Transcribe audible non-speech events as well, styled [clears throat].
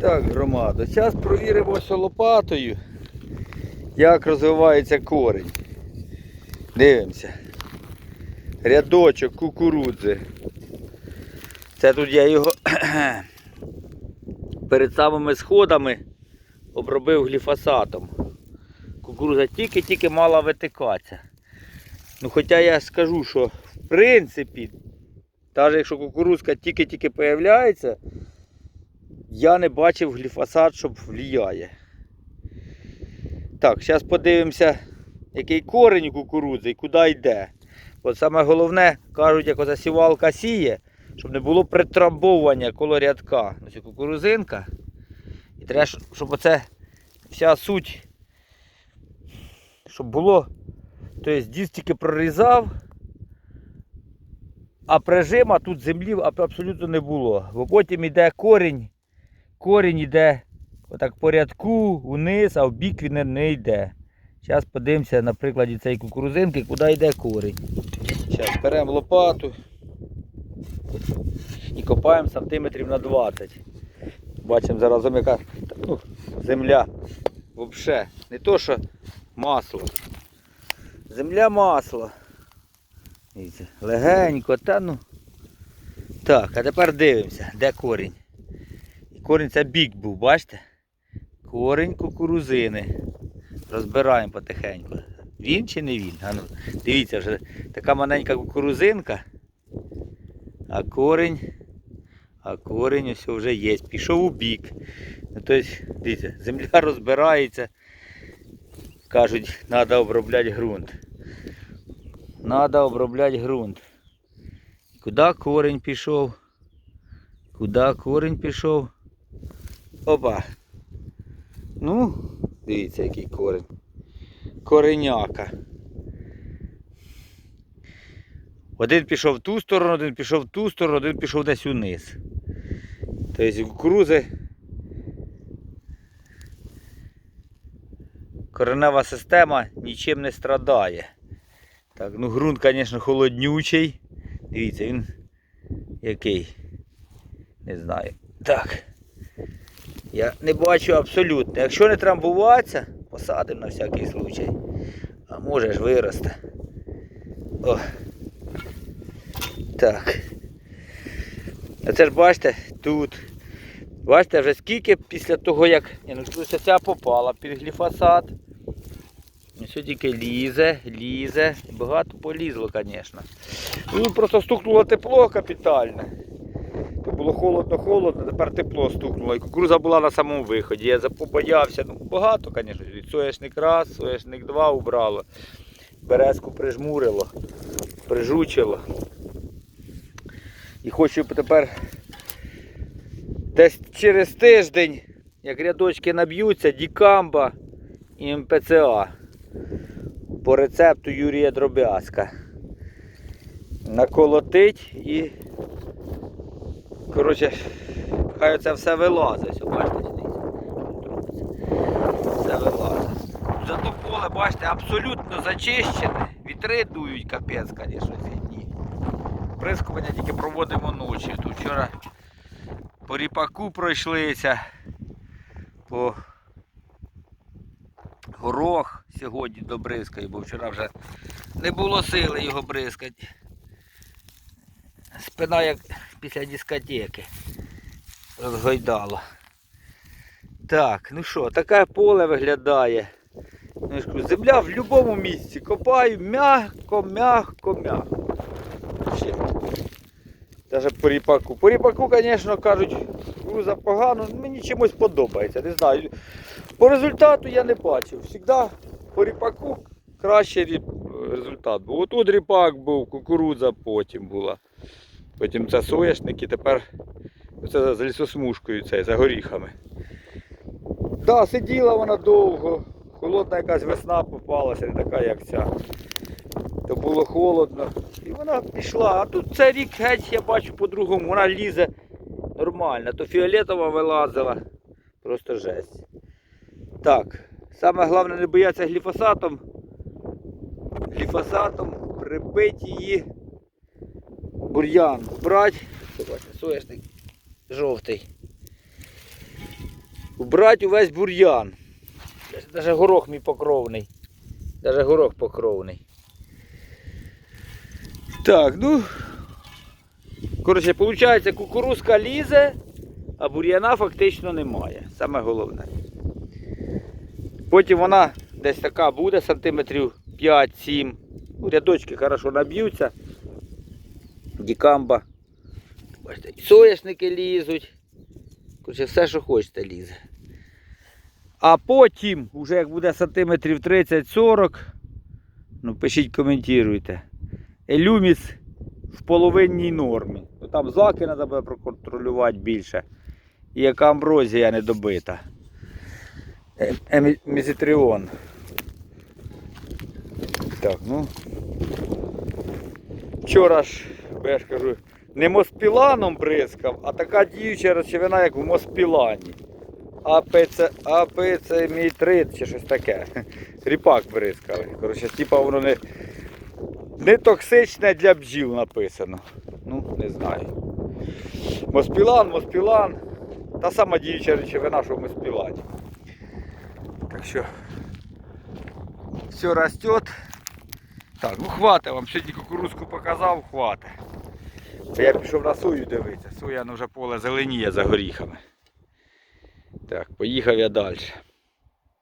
Так, громада. Зараз провіримо ось лопатою, як розвивається корінь. Дивимося. Рядочок кукурудзи. Це тут я його [clears throat] перед самими сходами обробив гліфосатом. Кукурудза тільки-тільки мала витикатися. Ну хоча я скажу, що в принципі, навіть якщо кукурудзка тільки-тільки появляється, я не бачив гліфосат, щоб впливає. Так, зараз подивимося, який корінь у кукурудзи і куди йде. От саме головне, кажуть, як оця сівалка сіє, щоб не було притрамбовування коло рядка. Ось кукурузинка. І треба, щоб оце вся суть, щоб було. Тобто дід тільки прорізав, а прижима тут землі абсолютно не було. Бо потім йде корінь, корінь йде отак по рядку, вниз, а в бік він не- не йде. Зараз подивимося на прикладі цієї кукурузинки, куди йде корінь. Зараз беремо лопату і копаємо сантиметрів на 20. Бачимо заразом яка ну, земля. Взагалі, не то що масло. Земля масло. Легенько, та ну. Так, а тепер дивимося, де корінь. Корінь це бік був, бачите? Корінь кукурузини. Розбираємо потихеньку. Він чи не він? А ну, дивіться, вже така маленька кукурузинка. А корінь. А корінь ось вже є. Пішов у бік. Ну, тобто, дивіться, земля [laughs] розбирається. Кажуть, треба обробляти ґрунт. Треба обробляти ґрунт. Куди корінь пішов? Куди корінь пішов? Опа. Ну, дивіться, який корінь. Кореняка. Один пішов в ту сторону, один пішов в ту сторону, один пішов десь униз. Тобто кукурузи коренева система нічим не страдає. Так, ну ґрунт, звісно, холоднючий. Дивіться, він який. Не знаю. Так. Я не бачу абсолютно. Якщо не трамбуватися, посадимо на всякий случай. А може ж виросте. О. Так. А це ж бачите, тут. Бачите, вже скільки після того, як ну, ця попала під гліфосат. Все тільки лізе, лізе. Багато полізло, звісно. Просто стукнуло тепло капітальне. Було холодно-холодно, тепер тепло стукнуло. І кукуруза була на самому виході. Я побоявся. Ну, багато, звісно. Соняшник раз, соняшник два убрало. Березку прижмурило, прижучило. І хочу тепер десь через тиждень, як рядочки наб'ються, дікамба і МПЦА по рецепту Юрія Дробязка. Наколотить і коротше, хай це все вилазить. Бачите. Все вилазить. Зато поле, бачите, абсолютно зачищене. Вітри дують, капець, звісно, ці дні. Прискування тільки проводимо ночі. Тут вчора по ріпаку пройшлися, по горох сьогодні добризкаю, бо вчора вже не було сили його бризкати. Спина як після дискотеки розгойдало. Так, ну що, таке поле виглядає. Ну, земля в будь-якому місці. Копаю м'яко, м'яко. Ще. Даже по ріпаку. По ріпаку, звісно, кажуть, груза погано, мені чимось подобається. Не знаю. По результату я не бачив. Всегда по ріпаку кращий результат був. Отут ріпак був, кукурудза потім була. Потім це соняшник і тепер це з лісосмужкою, це, за горіхами. Так, да, сиділа вона довго. Холодна якась весна попалася, не така, як ця. То було холодно. І вона пішла. А тут цей рік геть я бачу по-другому. Вона лізе нормально. То фіолетова вилазила. Просто жесть. Так. Саме головне не боятися гліфосатом. Гліфосатом прибити її бур'ян. Брати. Бачите, жовтий. Убрати увесь бур'ян. Навіть горох мій покровний. Навіть горох покровний. Так, ну. Коротше, виходить, кукурузка лізе, а бур'яна фактично немає. Саме головне. Потім вона десь така буде, сантиметрів 5-7. Ну, рядочки хорошо наб'ються. Дікамба. Бачите, соняшники лізуть. Все, що хочете, лізе. А потім, уже як буде сантиметрів 30-40, ну пишіть, коментуйте. Елюміс в половинній нормі. Ну, там злаки треба буде проконтролювати більше. І яка амброзія не добита. Е- Так, ну. Вчора ж, я ж кажу, не моспіланом бризкав, а така діюча речовина, як в моспілані. АПЦ, АПЦ-мітрит чи щось таке. [laughs] Ріпак бризкали. Коротше, типа воно не, не токсичне для бджіл написано. Ну, не знаю. Моспілан, моспілан. Та сама діюча речовина, що в моспілані. Так що все растет. Так, ну хватить вам. Сьогодні кукурузку показав, хватить. Це я пішов на сою дивитися. Соя ну, вже поле зеленіє за горіхами. Так, поїхав я далі.